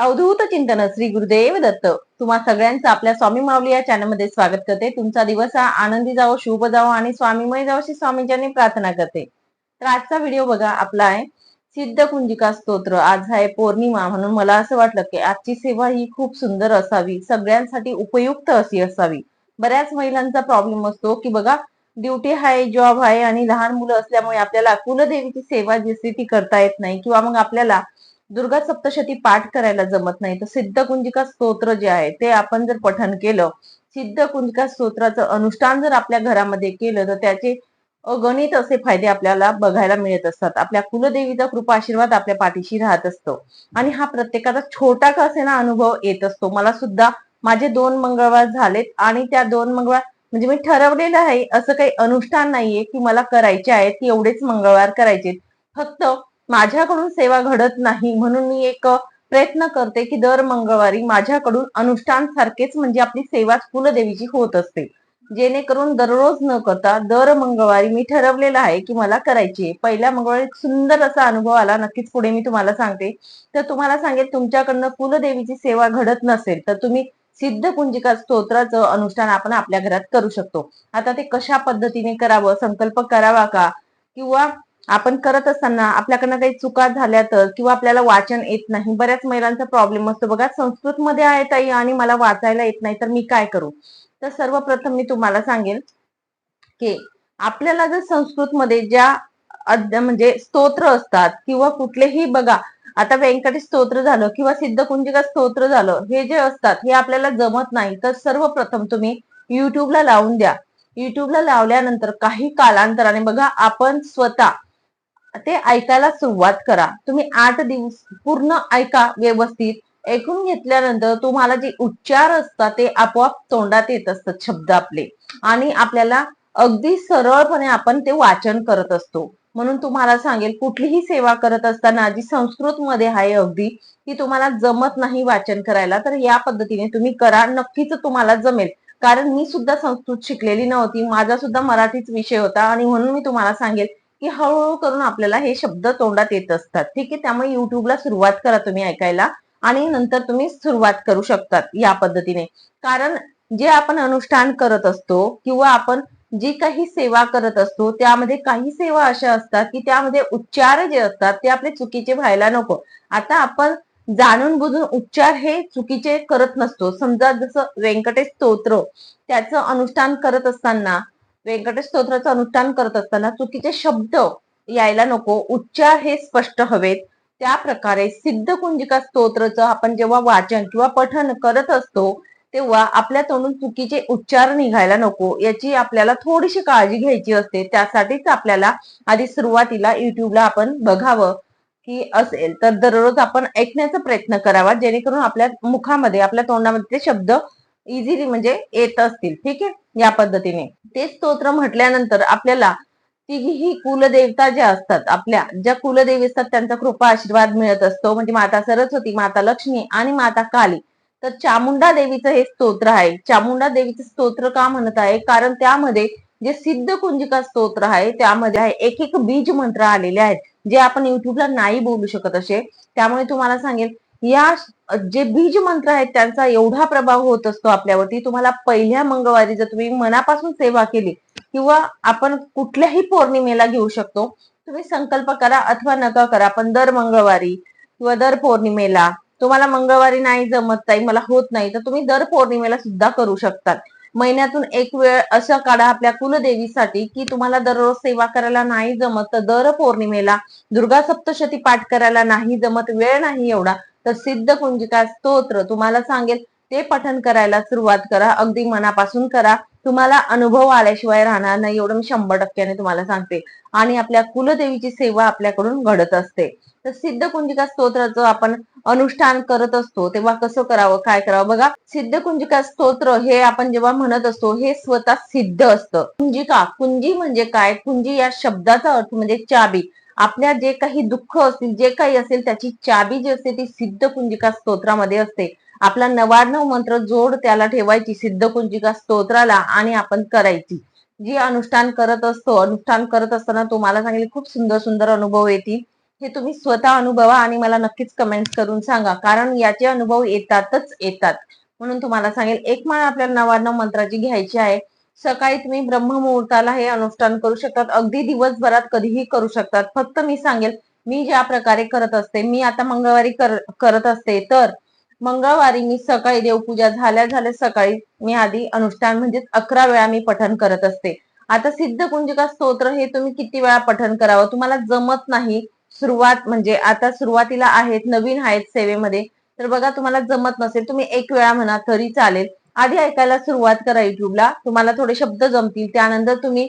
अवधूत चिंतन श्री गुरुदेव दत्त. तुम्हा सगळ्यांचं आपल्या स्वामी माऊली या चॅनलमध्ये स्वागत करते. तुमचा दिवस हा आनंदी जावो शुभ जावो आणि स्वामीमय जावो अशी स्वामींच्यानी प्रार्थना करते. तर आजचा व्हिडिओ बघा आपला आहे सिद्ध कुंजिका स्तोत्र. आज आहे पौर्णिमा. म्हणून मला असं वाटलं की आजची सेवा ही खूप सुंदर असावी. सगळ्यांसाठी उपयुक्त अशी असावी. बऱ्याच महिलांचा प्रॉब्लेम असतो की बघा ड्युटी आहे जॉब आहे आणि लहान मुलं असल्यामुळे आपल्याला कुलदेवीची सेवा जी असते ती करता येत नाही. किंवा मग आपल्याला दुर्गा सप्तशती पाठ करायला जमत नाही. तर सिद्ध कुंजिका स्तोत्र जे आहे ते आपण जर पठन केलं सिद्ध कुंजिका स्तोत्राचं अनुष्ठान जर आपल्या घरामध्ये केलं तर त्याचे अगणित असे फायदे आपल्याला बघायला मिळत असतात. आपल्या कुलदेवीचा कृपा आशीर्वाद आपल्या पाठीशी राहत असतो. आणि हा प्रत्येकाचा छोटा का असे ना अनुभव येत असतो. मला सुद्धा माझे दोन मंगळवार झालेत आणि त्या दोन मंगळवार म्हणजे मी ठरवलेलं आहे असं काही अनुष्ठान नाहीये की मला करायचे आहेत की एवढेच मंगळवार करायचे फक्त माझ्याकडून सेवा घडत नाही म्हणून मी एक प्रयत्न करते की दर मंगळवारी माझ्याकडून अनुष्ठान सारखेच म्हणजे आपली सेवा कुलदेवीची होत असते. जेणेकरून दररोज न करता दर मंगळवारी मी ठरवलेलं आहे की मला करायची आहे. पहिल्या मंगळवारी सुंदर असा अनुभव आला नक्कीच पुढे मी तुम्हाला सांगते. तर तुम्हाला सांगेल तुमच्याकडनं कुलदेवीची सेवा घडत नसेल तर तुम्ही सिद्ध कुंजिका स्तोत्राचं अनुष्ठान आपण आपल्या घरात करू शकतो. आता ते कशा पद्धतीने करावं संकल्प करावा का? किंवा आपण करत असताना आपल्याकडनं काही चुका झाल्या तर किंवा आपल्याला वाचन येत नाही बऱ्याच महिलांचा प्रॉब्लेम असतो. बघा संस्कृत मध्ये आहे ताई आणि मला वाचायला येत नाही तर मी काय करू? तर सर्वप्रथम मी तुम्हाला सांगेल की आपल्याला जर संस्कृतमध्ये ज्या म्हणजे स्तोत्र असतात किंवा कुठलेही बघा आता व्यंकटेश स्तोत्र झालं किंवा सिद्धकुंजिका स्तोत्र झालं हे जे असतात हे आपल्याला जमत नाही. तर सर्वप्रथम तुम्ही युट्यूबला लावून द्या. युट्यूबला लावल्यानंतर काही कालांतराने बघा आपण स्वतः ते ऐकायला सुरुवात करा. तुम्ही आठ दिवस पूर्ण ऐका व्यवस्थित. ऐकून घेतल्यानंतर तुम्हाला जे उच्चार असतात ते आपोआप तोंडात येत असतात शब्द आपले. आणि आपल्याला अगदी सरळपणे आपण ते वाचन करत असतो. म्हणून तुम्हाला सांगेल कुठलीही सेवा करत असताना जी संस्कृत मध्ये आहे अगदी ती तुम्हाला जमत नाही वाचन करायला तर या पद्धतीने तुम्ही करा. नक्कीच तुम्हाला जमेल. कारण मी सुद्धा संस्कृत शिकलेली नव्हती. माझा सुद्धा मराठीच विषय होता. आणि म्हणून मी तुम्हाला सांगेल की हळूहळू करून आपल्याला हे शब्द तोंडात येत असतात. ठीक आहे? त्यामुळे युट्यूबला सुरुवात करा तुम्ही ऐकायला आणि नंतर तुम्ही सुरुवात करू शकतात या पद्धतीने. कारण जे आपण अनुष्ठान करत असतो किंवा आपण जी काही सेवा करत असतो त्यामध्ये काही सेवा अशा असतात की त्यामध्ये उच्चार जे असतात ते आपले चुकीचे व्हायला नको. आता आपण जाणून बुजून उच्चार हे चुकीचे करत नसतो. समजा जसं व्यंकटेश स्तोत्र त्याचं अनुष्ठान करत असताना व्यंकटेश स्तोत्राचं अनुष्ठान करत असताना चुकीचे शब्द यायला नको. उच्चार हे स्पष्ट हवेत. त्या प्रकारे सिद्ध कुंजिका स्तोत्रचं आपण जेव्हा वाचन किंवा पठन करत असतो तेव्हा आपल्या तोंडून चुकीचे उच्चार निघायला नको. याची आपल्याला थोडीशी काळजी घ्यायची असते. त्यासाठीच आपल्याला आधी सुरुवातीला युट्यूबला आपण बघावं की असेल. तर दररोज आपण ऐकण्याचा प्रयत्न करावा जेणेकरून आपल्या मुखामध्ये आपल्या तोंडामध्ये ते शब्द इझिली म्हणजे येत असतील. ठीक आहे? या पद्धतीने. ते स्तोत्र म्हटल्यानंतर आपल्याला तिघीही कुलदेवता ज्या असतात आपल्या ज्या कुलदेवी असतात त्यांचा कृपा आशीर्वाद मिळत असतो. म्हणजे माता सरस्वती माता लक्ष्मी आणि माता काली. तर चामुंडा देवीचं हे स्तोत्र आहे. चामुंडा देवीचं स्तोत्र का म्हणत आहे? कारण त्यामध्ये जे सिद्ध कुंजिका स्तोत्र आहे त्यामध्ये आहे एक एक बीज मंत्र आलेले आहेत जे आपण युट्यूबला नाही बोलू शकत असे. त्यामुळे तुम्हाला सांगेल या जे बीज मंत्र आहेत त्यांचा एवढा प्रभाव होत असतो आपल्यावरती तुम्हाला पहिल्या मंगळवारी जर तुम्ही मनापासून सेवा केली किंवा आपण कुठल्याही पौर्णिमेला घेऊ शकतो तुम्ही संकल्प करा अथवा नका करा पण दर मंगळवारी किंवा दर पौर्णिमेला तुम्हाला मंगळवारी नाही जमत नाही मला होत नाही तर तुम्ही दर पौर्णिमेला सुद्धा करू शकतात. महिन्यातून एक वेळ असं काढा आपल्या कुलदेवीसाठी की तुम्हाला दररोज सेवा करायला नाही जमत तर दर पौर्णिमेला दुर्गा सप्तशती पाठ करायला नाही जमत वेळ नाही एवढा तर सिद्ध कुंजिका स्तोत्र तुम्हाला सांगेल. ते पठन करायला सुरुवात करा. अगदी मनापासून करा. तुम्हाला अनुभव आल्याशिवाय राहणार नाही. एवढं मी शंभर टक्क्याने तुम्हाला सांगते. आणि आपल्या कुलदेवीची सेवा आपल्याकडून घडत असते. तर सिद्ध कुंजिका स्तोत्राचं आपण अनुष्ठान करत असतो. तेव्हा कसं करावं? काय करावं? बघा सिद्ध कुंजिका स्तोत्र हे आपण जेव्हा म्हणत असतो हे स्वतः सिद्ध असतं. कुंजिका कुंजी म्हणजे काय? कुंजी या शब्दाचा अर्थ म्हणजे चाबी. आपल्या जे काही दुःख असतील जे काही असेल त्याची चाबी जी असते ती सिद्ध कुंजिका स्तोत्रामध्ये असते. आपला नवार्णव मंत्र जोड त्याला ठेवायची सिद्ध कुंजिका स्तोत्राला आणि आपण करायची. जी अनुष्ठान करत असतो अनुष्ठान करत असताना तुम्हाला सांगेल खूप सुंदर सुंदर अनुभव येतील. हे तुम्ही स्वतः अनुभवा आणि मला नक्कीच कमेंट करून सांगा कारण याचे अनुभव येतातच येतात. म्हणून तुम्हाला सांगेल एक माळ आपल्याला नवार्णव मंत्राची घ्यायची आहे. सकाळी तुम्ही ब्रह्ममुहूर्ताला हे अनुष्ठान करू शकतात. अगदी दिवसभरात कधीही करू शकतात. फक्त मी सांगेल मी ज्या प्रकारे करत असते मी आता मंगळवारी करत असते तर मंगळवारी मी सकाळी देवपूजा झाल्या झाल्या सकाळी मी आधी अनुष्ठान म्हणजे अकरा वेळा मी पठण करत असते. आता सिद्ध कुंजिका स्तोत्र हे तुम्ही किती वेळा पठण करावं? तुम्हाला जमत नाही. सुरुवात म्हणजे आता सुरुवातीला आहेत नवीन आहेत सेवेमध्ये. तर बघा तुम्हाला जमत नसेल तुम्ही एक वेळा म्हणा तरी चालेल. आधी ऐकायला सुरुवात करा युट्यूबला तुम्हाला थोडे शब्द जमतील त्यानंतर तुम्ही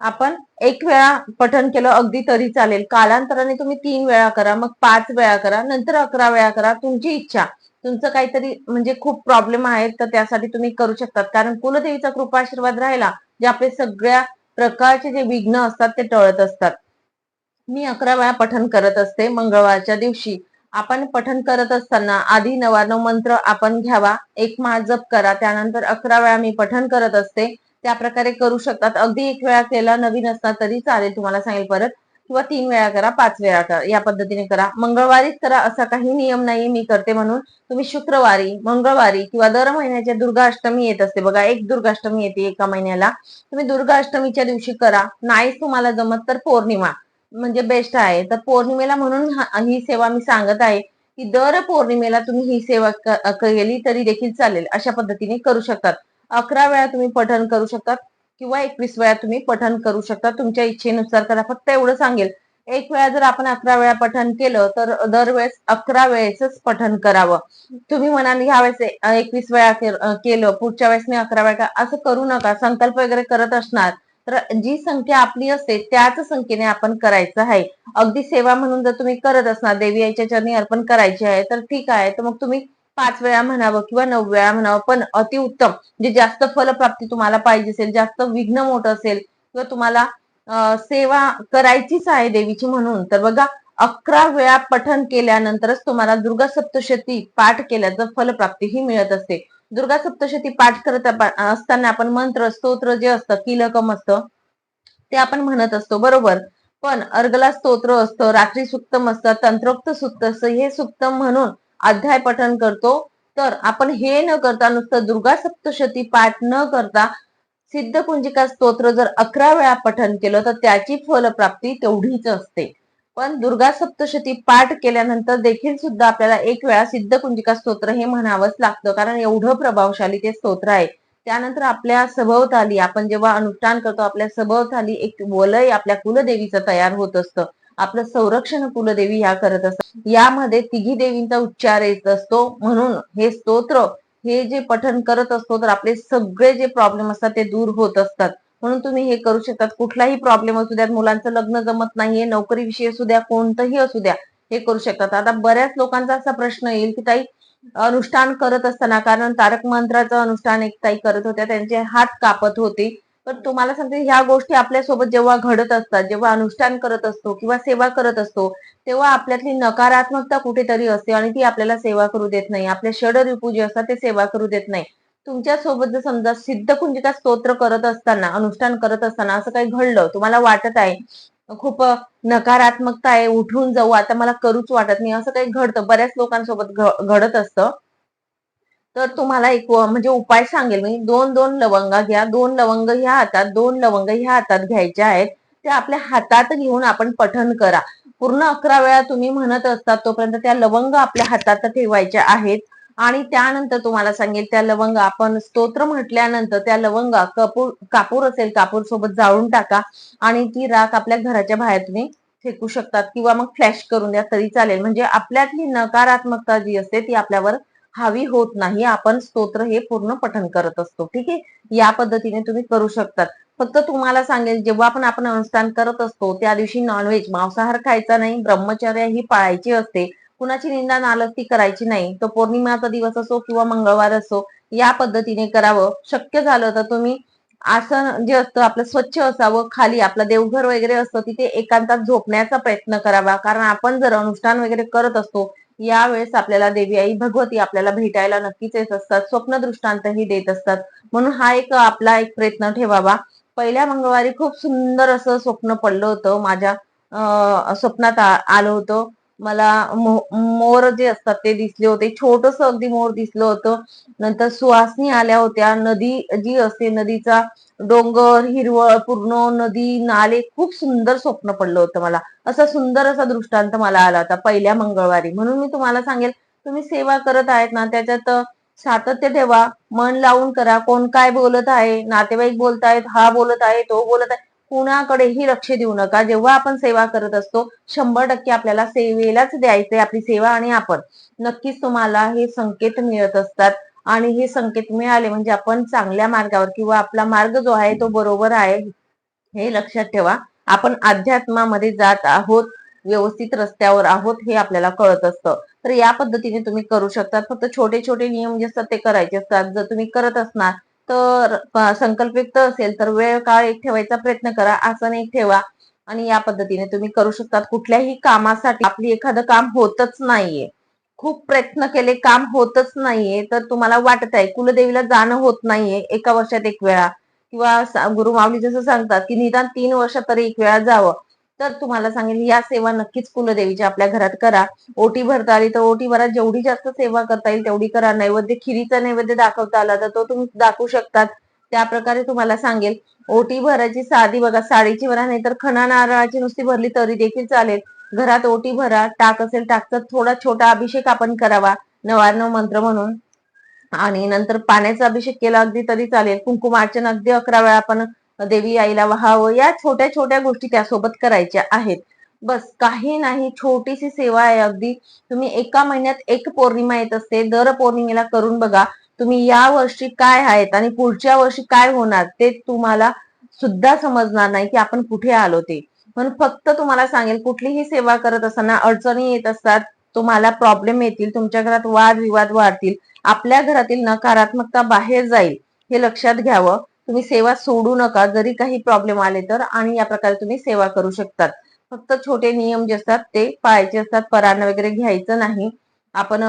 आपण एक वेळा पठन केलं अगदी तरी चालेल. कालांतराने तुम्ही तीन वेळा करा मग पाच वेळा करा नंतर अकरा वेळा करा तुमची इच्छा. तुमचं काहीतरी म्हणजे खूप प्रॉब्लेम आहेत तर त्यासाठी तुम्ही करू शकतात. कारण कुलदेवीचा कृपा आशीर्वाद राहिला जे आपले सगळ्या प्रकारचे जे विघ्न असतात ते टळत असतात. मी अकरा वेळा पठन करत असते मंगळवारच्या दिवशी. आपण पठण करत असताना आधी नवानव मंत्र आपण घ्यावा एक महाजप जप करा त्यानंतर अकरा वेळा मी पठण करत असते. त्या प्रकारे करू शकतात. अगदी एक वेळा केला नवीन असता तरी चालेल तुम्हाला सांगेल परत. किंवा तीन वेळा करा पाच वेळा करा या पद्धतीने करा. मंगळवारीच करा असा काही नियम नाही मी करते म्हणून. तुम्ही शुक्रवारी मंगळवारी किंवा दर महिन्याच्या दुर्गाष्टमी येत असते. बघा एक दुर्गाष्टमी येते एका महिन्याला. तुम्ही दुर्गाष्टमीच्या दिवशी करा. नाहीच तुम्हाला जमत तर पौर्णिमा. म्हणजे बेस्ट आहे. तर पौर्णिमेला म्हणून ही सेवा मी सांगत आहे की दर पौर्णिमेला तुम्ही ही सेवा केली तरी देखील चालेल. अशा पद्धतीने करू शकतात. अकरा वेळा तुम्ही पठण करू शकतात किंवा एकवीस वेळा तुम्ही पठण करू शकता तुमच्या इच्छेनुसार करा. फक्त एवढं सांगेल. एक वेळा जर आपण अकरा वेळा पठण केलं तर दरवेळेस अकरा वेळेसच पठण करावं. तुम्ही म्हणाल ह्या वेळेस एकवीस वेळा केलं. पुढच्या वेळेस मी अकरा वेळा असं करू नका. संकल्प वगैरे करत असणार. तर जी संख्या आपली असते त्याच संख्येने आपण करायचं आहे. अगदी सेवा म्हणून जर तुम्ही करत असणार देवी याच्या चरणी अर्पण करायची आहे तर ठीक आहे. तर मग तुम्ही पाच वेळा म्हणावं किंवा नऊ वेळा म्हणावं पण अतिउत्तम जे जास्त फलप्राप्ती तुम्हाला पाहिजे असेल जास्त विघ्न मोठं असेल किंवा तुम्हाला सेवा करायचीच आहे देवीची म्हणून तर बघा अकरा वेळा पठण केल्यानंतरच तुम्हाला दुर्गा सप्तशती पाठ केल्याचं फलप्राप्ती ही मिळत असते. दुर्गा सप्तशती पाठ करत असताना आपण मंत्र स्तोत्र जे असतं किलकम असतं ते आपण म्हणत असतो बरोबर? पण अर्गला स्तोत्र असतं रात्री सुक्तम असतं तंत्रोक्त सुक्त असतं हे सुक्तम म्हणून अध्याय पठन करतो. तर आपण हे न करता नुसतं दुर्गा सप्तशती पाठ न करता सिद्ध कुंजिका स्तोत्र जर अकरा वेळा पठन केलं तर त्याची फलप्राप्ती तेवढीच असते. पण दुर्गा सप्तशती पाठ केल्यानंतर देखील सुद्धा आपल्याला एक वेळा सिद्ध कुंजिका स्तोत्र हे म्हणावंच लागतं. कारण एवढं प्रभावशाली ते स्तोत्र आहे. त्यानंतर आपल्या सभोवताली आपण जेव्हा अनुष्ठान करतो आपल्या सभोवताली एक वलय आपल्या कुलदेवीचं तयार होत असतं. आपलं संरक्षण कुलदेवी ह्या करत असतात यामध्ये तिघी देवींचा उच्चार येत असतो. म्हणून हे स्तोत्र हे जे पठण करत असतो तर आपले सगळे जे प्रॉब्लेम असतात ते दूर होत असतात. म्हणून तुम्ही हे करू शकतात. कुठलाही प्रॉब्लेम असू द्यात मुलांचं लग्न जमत नाहीये नोकरी विषयी असू द्या कोणतंही असू द्या हे करू शकतात. आता बऱ्याच लोकांचा असा प्रश्न येईल की ताई अनुष्ठान करत असताना कारण तारक मंत्राचं अनुष्ठान एक ताई करत होत्या त्यांचे हात कापत होते. पण तुम्हाला सांगते ह्या गोष्टी आपल्यासोबत जेव्हा घडत असतात जेव्हा अनुष्ठान करत असतो किंवा सेवा करत असतो तेव्हा आपल्यातली नकारात्मकता कुठेतरी असते आणि ती आपल्याला सेवा करू देत नाही. आपले षड जे असतात ते सेवा करू देत नाही. तुमच्यासोबत जर समजा सिद्धकुंजिका स्तोत्र करत असताना अनुष्ठान करत असताना असं काही घडलं तुम्हाला वाटत आहे खूप नकारात्मकता आहे उठून जाऊ आता मला करूच वाटत नाही असं काही घडतं बऱ्याच लोकांसोबत घडत असतं. तर तुम्हाला एक म्हणजे उपाय सांगेल मी दोन दोन लवंगा घ्या दोन लवंग ह्या हातात दोन लवंग ह्या हातात घ्यायच्या आहेत ते आपल्या हातात घेऊन आपण पठण करा. पूर्ण अकरा वेळा तुम्ही म्हणत असतात तोपर्यंत त्या लवंग आपल्या हातात ठेवायच्या आहेत. आणि त्यानंतर तुम्हाला सांगेल त्या लवंग आपण स्तोत्र म्हटल्यानंतर त्या लवंगा कपूर कापूर असेल कापूर सोबत जाळून टाका. आणि ती राख आपल्या घराच्या बाहेर तुम्ही फेकू शकतात किंवा मग फ्लॅश करून द्या तरी चालेल. म्हणजे आपल्यातली नकारात्मकता जी असते ती आपल्यावर हावी होत नाही. आपण स्तोत्र हे पूर्ण पठन करत असतो. ठीक आहे? या पद्धतीने तुम्ही करू शकतात. फक्त तुम्हाला सांगेल जेव्हा पण आपण अनुष्ठान करत असतो त्या दिवशी नॉनव्हेज मांसाहार खायचा नाही ब्रह्मचर्य ही पाळायची असते. कुणाची निंदा नालक्ती करायची नाही. तो पौर्णिमाचा दिवस असो किंवा मंगळवार असो या पद्धतीने करावं. शक्य झालं तर तुम्ही आसन जे असतं आपलं स्वच्छ असावं. खाली आपलं देवघर वगैरे असतं तिथे एकांतात झोपण्याचा प्रयत्न करावा. कारण आपण जर अनुष्ठान वगैरे करत असतो यावेळेस आपल्याला देवी आई भगवती आपल्याला भेटायला नक्कीच येत असतात. स्वप्न दृष्टांतही देत असतात. म्हणून हा एक आपला एक प्रयत्न ठेवावा. पहिल्या मंगळवारी खूप सुंदर असं स्वप्न पडलं होतं. माझ्या अं, स्वप्नात आलं होतं. मला मोर जे असतात ते दिसले होते. छोटस अगदी मोर दिसलं होतं. नंतर सुवासनी आल्या होत्या. नदी जी असते नदीचा डोंगर हिरवळ पूर्ण नदी नाले खूप सुंदर स्वप्न पडलं होतं मला. असा सुंदर असा दृष्टांत मला आला होता पहिल्या मंगळवारी. म्हणून मी तुम्हाला सांगेल तुम्ही सेवा करत आहेत ना त्याच्यात सातत्य ठेवा. मन लावून करा. कोण काय बोलत आहे? नातेवाईक बोलत आहेत हा बोलत आहे तो बोलत आहे. कुणाकडेही लक्ष देऊ नका. जेव्हा आपण सेवा करत असतो शंभर टक्के आपल्याला सेवेलाच द्यायचंय आपली सेवा आणि आपण. नक्कीच तुम्हाला हे संकेत मिळत असतात. आणि हे संकेत मिळाले म्हणजे आपण चांगल्या मार्गावर किंवा आपला मार्ग जो आहे तो बरोबर आहे हे लक्षात ठेवा. आपण अध्यात्मामध्ये जात आहोत व्यवस्थित रस्त्यावर आहोत हे आपल्याला कळत असतं. तर या पद्धतीने तुम्ही करू शकता. फक्त छोटे छोटे नियम जे असतात ते करायचे असतात. जर तुम्ही करत असणार तर संकल्पित असेल तर वेळ काळ एक ठेवायचा प्रयत्न करा आसन एक ठेवा आणि या पद्धतीने तुम्ही करू शकतात. कुठल्याही कामासाठी आपली एखादं काम होतच नाहीये. खूप प्रयत्न केले काम होतच नाहीये तर तुम्हाला वाटत आहे कुलदेवीला जाणं होत नाहीये एका वर्षात एक वेळा. किंवा गुरुमावली गुरु जसं सांगतात की निदान तीन वर्षात तरी एक वेळा जावं. तर तुम्हाला सांगेल या सेवा नक्कीच कुलदेवीच्या आपल्या घरात करा. ओटी भरता आली तर ओटी भरात जेवढी जास्त सेवा करता येईल तेवढी करा. नैवेद्य खिरीचा नैवेद्य दाखवता आला तर तो तुम्ही दाखवू शकतात. त्या प्रकारे तुम्हाला सांगेल. ओटी भरायची साधी बघा साडीची भरा नाही तर खणा नारळाची नुसती भरली तरी देखील चालेल. घरात ओटी भरा. टाक असेल टाकचा थोडा छोटा अभिषेक आपण करावा. नवार्णव मंत्र म्हणून. आणि नंतर पाण्याचा अभिषेक केला अगदी तरी चालेल. कुंकुमार्चन अगदी अकरा वेळा आपण देवी आईला व्हावं. या छोट्या छोट्या गोष्टी त्यासोबत करायच्या आहेत. बस काही नाही. छोटीशी सेवा आहे अगदी. तुम्ही एका महिन्यात एक पौर्णिमा येत असते. दर पौर्णिमेला करून बघा तुम्ही या वर्षी काय आहेत आणि पुढच्या वर्षी काय होणार ते तुम्हाला सुद्धा समजणार नाही की आपण कुठे आलो ते. म्हणून फक्त तुम्हाला सांगेल कुठलीही सेवा करत असताना अडचणी येत असतात तुम्हाला प्रॉब्लेम येतील तुमच्या घरात वाद विवाद वाढतील आपल्या घरातील नकारात्मकता बाहेर जाईल हे लक्षात घ्यावं. तुम्ही सेवा सोडू नका. जरी काही प्रॉब्लेम आले तर आणि या प्रकारे तुम्ही सेवा करू शकतात. फक्त छोटे नियम जे असतात ते पाळायचे असतात. पराण वगैरे घ्यायचं नाही. आपण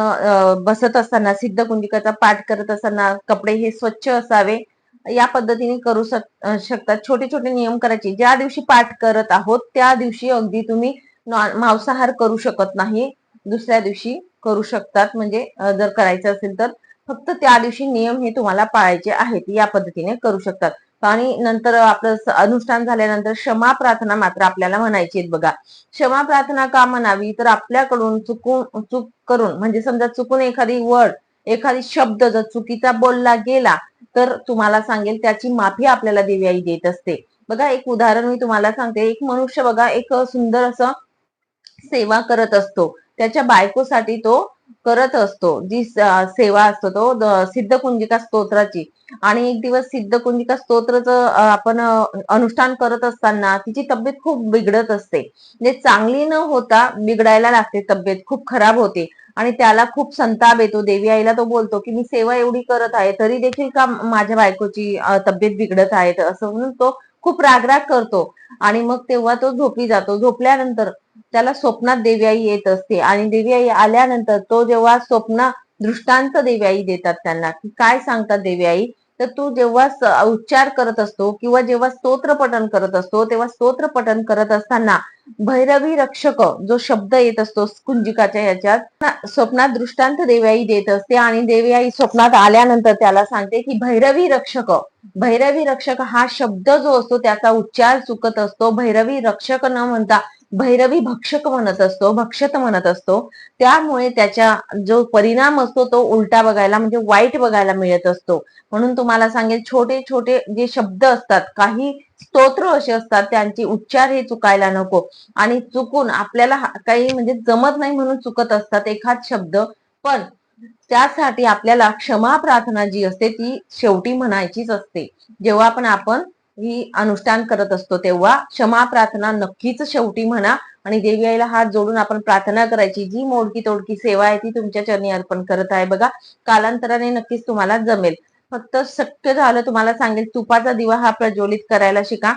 बसत असताना सिद्ध कुंजिकाचा पाठ करत असताना कपडे हे स्वच्छ असावे. या पद्धतीने करू शकतात. छोटे छोटे नियम करायचे. ज्या दिवशी पाठ करत आहोत त्या दिवशी अगदी तुम्ही मांसाहार करू शकत नाही. दुसऱ्या दिवशी करू शकतात. म्हणजे जर करायचं असेल तर फक्त त्या दिवशी नियम हे तुम्हाला पाळायचे आहेत या पद्धतीने करू शकतात. आणि नंतर आपलं अनुष्ठान झाल्यानंतर क्षमा प्रार्थना मात्र आपल्याला म्हणायची आहेत बघा. क्षमा प्रार्थना का म्हणावी? तर आपल्याकडून चुकून चूक करून म्हणजे समजा चुकून एखादी वर्ड एखादी शब्द जर चुकीचा बोलला गेला तर तुम्हाला सांगेल त्याची माफी आपल्याला देवी आई देत असते. बघा एक उदाहरण मी तुम्हाला सांगते. एक मनुष्य बघा एक सुंदर असं सेवा करत असतो. त्याच्या बायकोसाठी तो करत असतो. जी सेवा असतो तो सिद्ध कुंजिका स्तोत्राची. आणि एक दिवस सिद्ध कुंजिका स्तोत्रच आपण अनुष्ठान करत असताना तिची तब्येत खूप बिघडत असते. म्हणजे चांगली न होता बिघडायला लागते तब्येत खूप खराब होते. आणि त्याला खूप संताप येतो. देवी आईला तो बोलतो की मी सेवा एवढी करत आहे तरी देखील का माझ्या बायकोची तब्येत बिघडत आहे? असं म्हणून तो खूप रागराग करतो. आणि मग तेव्हा तो झोपी जातो. झोपल्यानंतर त्याला स्वप्नात देवी आई येत असते. आणि देवी आई आल्यानंतर तो जेव्हा स्वप्न दृष्टांत देवी आई देतात त्यांना की काय सांगतात देवी आई तर तो जेव्हा उच्चार करत असतो किंवा जेव्हा स्तोत्र पठन करत असतो तेव्हा स्तोत्र पठन करत असताना भैरवी रक्षक जो शब्द येत असतो कुंजिकाच्या याच्यात ना- स्वप्नात दृष्टांत देवी आई देत असते आणि देवी आई स्वप्नात आल्यानंतर त्याला सांगते की भैरवी रक्षक भैरवी रक्षक हा शब्द जो असतो त्याचा उच्चार चुकत असतो. भैरवी रक्षक न म्हणता भैरवी भक्षक म्हणत असतो भक्षत म्हणत असतो. त्यामुळे त्याच्या जो परिणाम असतो तो उलटा बघायला म्हणजे वाईट बघायला मिळत असतो. म्हणून तुम्हाला सांगेल छोटे छोटे जे शब्द असतात काही स्तोत्र असे असतात त्यांचे उच्चार हे चुकायला नको. आणि चुकून आपल्याला काही म्हणजे जमत नाही म्हणून चुकत असतात एखाद शब्द. पण त्यासाठी आपल्याला क्षमा प्रार्थना जी असते ती शेवटी म्हणायचीच असते. जेव्हा पण आपण ही अनुष्ठान करत असतो तेव्हा क्षमा प्रार्थना नक्कीच शेवटी म्हणा आणि देवी आईला हात जोडून आपण प्रार्थना करायची. जी मोडकी तोडकी सेवा आहे ती तुमच्या चरणी अर्पण करत आहे. बघा कालांतराने नक्कीच तुम्हाला जमेल. फक्त शक्य झालं तुम्हाला सांगेल तुपाचा दिवा हा प्रज्वलित करायला शिका.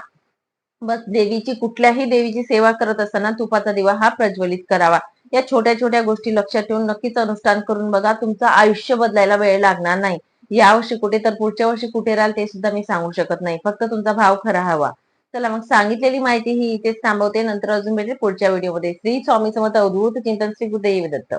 बस देवीची कुठल्याही देवीची सेवा करत असताना तुपाचा दिवा हा प्रज्वलित करावा. या छोट्या छोट्या गोष्टी लक्षात ठेवून नक्कीच अनुष्ठान करून बघा तुमचं आयुष्य बदलायला वेळ लागणार नाही. या वर्षी कुठे तर पुढच्या वर्षी कुठे राहाल ते सुद्धा मी सांगू शकत नाही. फक्त तुमचा भाव खरा हवा. चला मग सांगितलेली माहिती ही इथेच थांबवते. नंतर अजून भेटेल पुढच्या व्हिडिओमध्ये. श्री स्वामी समर्थ अवधूत चिंतन श्री गुरुदेव दत्त.